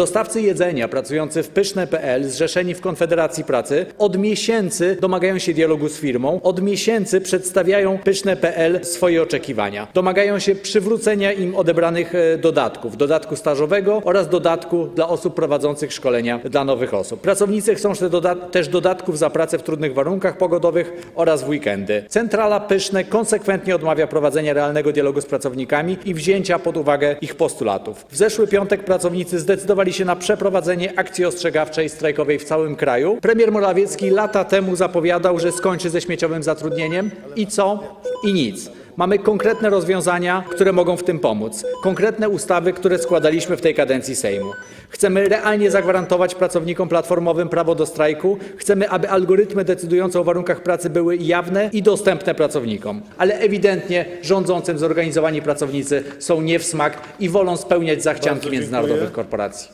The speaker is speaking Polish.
Dostawcy jedzenia pracujący w Pyszne.pl, zrzeszeni w Konfederacji Pracy, od miesięcy domagają się dialogu z firmą, od miesięcy przedstawiają Pyszne.pl swoje oczekiwania. Domagają się przywrócenia im odebranych e, dodatków, dodatku stażowego oraz dodatku dla osób prowadzących szkolenia dla nowych osób. Pracownicy chcą też dodatków za pracę w trudnych warunkach pogodowych oraz w weekendy. Centrala Pyszne konsekwentnie odmawia prowadzenia realnego dialogu z pracownikami i wzięcia pod uwagę ich postulatów. W zeszły piątek pracownicy zdecydowali się na przeprowadzenie akcji ostrzegawczej strajkowej w całym kraju. Premier Morawiecki lata temu zapowiadał, że skończy ze śmieciowym zatrudnieniem i co? I nic. Mamy konkretne rozwiązania, które mogą w tym pomóc. Konkretne ustawy, które składaliśmy w tej kadencji Sejmu. Chcemy realnie zagwarantować pracownikom platformowym prawo do strajku. Chcemy, aby algorytmy decydujące o warunkach pracy były jawne i dostępne pracownikom. Ale ewidentnie rządzącym zorganizowani pracownicy są nie w smak i wolą spełniać zachcianki międzynarodowych korporacji.